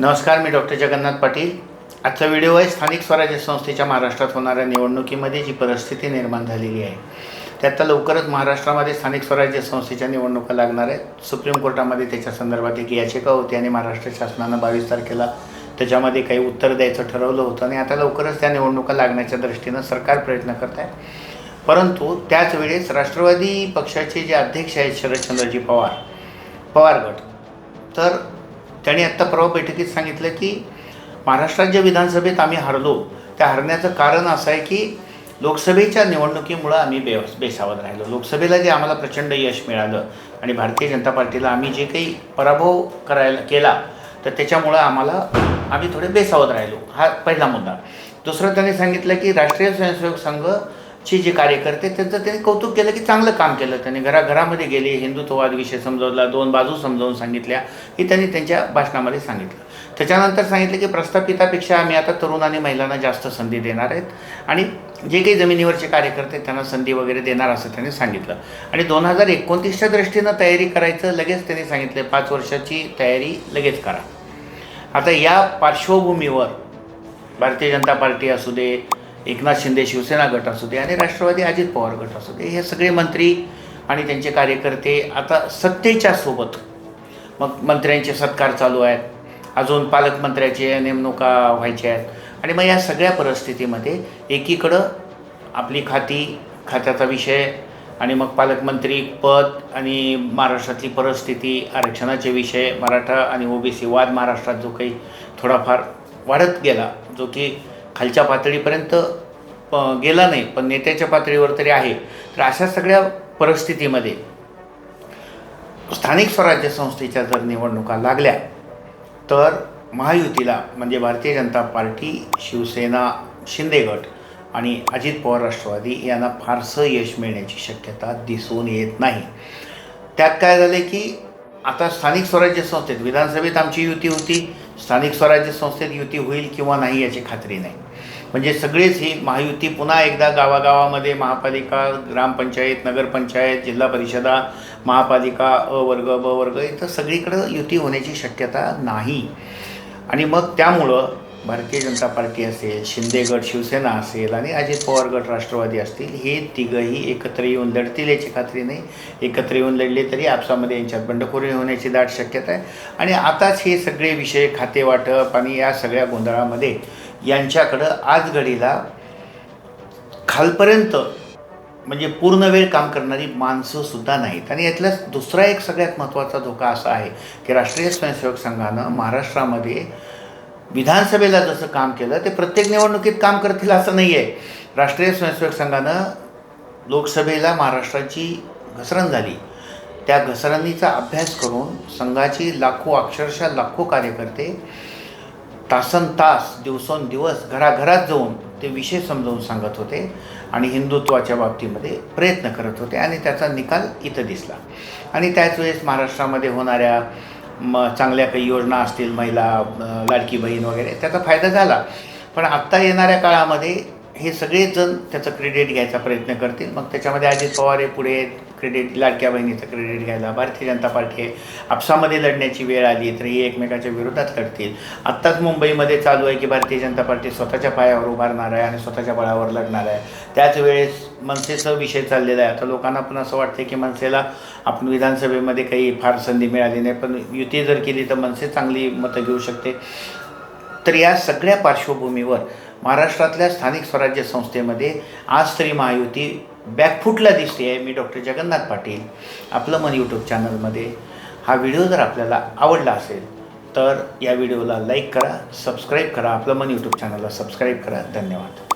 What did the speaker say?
नमस्कार मी डॉक्टर जगन्नाथ पाटील. आजचा व्हिडिओ आहे स्थानिक स्वराज्य संस्थेच्या महाराष्ट्रात होणाऱ्या निवडणुकीमध्ये जी परिस्थिती निर्माण झालेली आहे त्यात लवकरच महाराष्ट्रामध्ये स्थानिक स्वराज्य संस्थेच्या निवडणुका लागणार आहेत. सुप्रीम कोर्टामध्ये त्याच्या संदर्भात एक याचिका होती आणि महाराष्ट्र शासनानं बावीस तारखेला त्याच्यामध्ये काही उत्तर द्यायचं ठरवलं होतं आणि आता लवकरच त्या निवडणुका लागण्याच्या दृष्टीनं सरकार प्रयत्न करत आहे परंतु त्याच वेळेस राष्ट्रवादी पक्षाचे जे अध्यक्ष आहेत शरदचंद्रजी पवार पवार गट तर त्यांनी आत्ता परवा बैठकीत सांगितलं की महाराष्ट्रात जे विधानसभेत आम्ही हरलो. त्या हरण्याचं कारण असं आहे की लोकसभेच्या निवडणुकीमुळं आम्ही बे बेसावत राहिलो. लोकसभेला जे आम्हाला प्रचंड यश मिळालं आणि भारतीय जनता पार्टीला आम्ही जे काही पराभव करायला केला तर त्याच्यामुळं आम्हाला आम्ही थोडे बेसावत राहिलो. हा पहिला मुद्दा. दुसरं त्यांनी सांगितलं की राष्ट्रीय स्वयंसेवक संघ जे कार्यकर्ते त्यांचं त्यांनी कौतुक केलं की चांगलं काम केलं. त्यांनी घराघरामध्ये गेले हिंदुत्ववाद विषय समजवला दोन बाजू समजावून सांगितल्या हे त्यांनी त्यांच्या भाषणामध्ये सांगितलं. त्याच्यानंतर सांगितलं की प्रस्थापितापेक्षा आम्ही आता तरुण आणि महिलांना जास्त संधी देणार आहेत. आणि जे काही जमिनीवरचे कार्यकर्ते त्यांना संधी वगैरे देणार असं त्यांनी सांगितलं. आणि दोन हजार एकोणतीसच्या दृष्टीनं तयारी करायचं लगेच त्यांनी सांगितलं पाच वर्षाची तयारी लगेच करा. आता या पार्श्वभूमीवर भारतीय जनता पार्टी असू दे एकनाथ शिंदे शिवसेना गट असू दे आणि राष्ट्रवादी अजित पवार गट असू दे हे सगळे मंत्री आणि त्यांचे कार्यकर्ते आता सत्तेच्या सोबत मग मंत्र्यांचे सत्कार चालू आहेत. अजून पालकमंत्र्याचे नेमणुका व्हायच्या आहेत. आणि मग या सगळ्या परिस्थितीमध्ये एकीकडं आपली खाती खात्याचा विषय आणि मग पालकमंत्री पद आणि महाराष्ट्रातली परिस्थिती आरक्षणाचे विषय मराठा आणि ओबीसी वाद महाराष्ट्रात जो काही थोडाफार वाढत गेला जो की खालच्या पातळीपर्यंत प- गेला नाही पण नेत्याच्या पातळीवर तरी आहे. तर अशा सगळ्या परिस्थितीमध्ये स्थानिक स्वराज्य संस्थेच्या जर निवडणुका लागल्या तर महायुतीला म्हणजे भारतीय जनता पार्टी शिवसेना शिंदे गट आणि अजित पवार राष्ट्रवादी यांना फारसं यश मिळण्याची शक्यता दिसून येत नाही. त्यात काय झालं की आता स्थानिक स्वराज्य संस्थेत विधानसभेत आमची युती होती स्थानिक स्वराज्य संस्थेत युती होईल किंवा नाही याची खात्री नाही. म्हणजे सगळेच ही महायुती पुन्हा एकदा गावागावामध्ये महापालिका ग्रामपंचायत नगरपंचायत जिल्हा परिषदा महापालिका अ वर्ग ब वर्ग इथं सगळीकडं युती होण्याची शक्यता नाही. आणि मग त्यामुळं भारतीय जनता पार्टी असेल शिंदे गट शिवसेना असेल आणि अजित पवार गट राष्ट्रवादी असतील हे तिघंही एकत्र येऊन लढतील याची खात्री नाही. एकत्र येऊन लढले तरी आपसामध्ये यांच्यात बंडखोरी होण्याची दाट शक्यता आहे. आणि आताच हे सगळे विषय खाते वाटप आणि या सगळ्या गोंधळामध्ये यांच्याकडं आज घडीला खालपर्यंत म्हणजे पूर्ण वेळ काम करणारी माणसंसुद्धा नाहीत. आणि यातला दुसरा एक सगळ्यात महत्त्वाचा धोका असा आहे की राष्ट्रीय स्वयंसेवक संघानं महाराष्ट्रामध्ये विधानसभेला जसं काम केलं ते प्रत्येक निवडणुकीत काम करतील असं नाही आहे राष्ट्रीय स्वयंसेवक संघानं लोकसभेला महाराष्ट्राची घसरण झाली. त्या घसरणीचा अभ्यास करून संघाची लाखो अक्षरशः लाखो कार्यकर्ते तासन तास दिवसोंदिवस घराघरात जाऊन ते विषय समजावून सांगत होते आणि हिंदुत्वाच्या बाबतीमध्ये प्रयत्न करत होते आणि त्याचा निकाल इथं दिसला. आणि त्याच वेळेस महाराष्ट्रामध्ये होणाऱ्या म चांगल्या काही योजना असतील महिला लाडकी बहीण वगैरे त्याचा फायदा झाला. पण आत्ता येणाऱ्या काळामध्ये हे सगळेच जण त्याचं क्रेडिट घ्यायचा प्रयत्न करतील. मग त्याच्यामध्ये अजित पवार हे पुढे क्रेडिट लाडक्या बहिणीचं क्रेडिट घ्यायला भारतीय जनता पार्टी आहे आपसामध्ये लढण्याची वेळ आली तर ही एकमेकाच्या विरोधात लढतील. आत्ताच मुंबईमध्ये चालू आहे की भारतीय जनता पार्टी स्वतःच्या पायावर उभारणार आहे आणि स्वतःच्या बळावर लढणार आहे. त्याच वेळेस मनसेचा विषय चाललेला आहे. आता लोकांना पण असं वाटतं की मनसेला आपण विधानसभेमध्ये काही फार संधी मिळाली नाही पण युती जर केली तर मनसे चांगली मतं घेऊ शकते. तर या सगळ्या पार्श्वभूमीवर महाराष्ट्रातल्या स्थानिक स्वराज्य संस्थेमध्ये आज तरी महायुती बॅकफूटला दिसते आहे. मी डॉक्टर जगन्नाथ पाटील आपलं मन यूट्यूब चॅनलमध्ये हा व्हिडिओ जर आपल्याला आवडला असेल तर या व्हिडिओला लाईक करा सबस्क्राईब करा आपलं मन यूट्यूब चॅनलला सबस्क्राईब करा. धन्यवाद.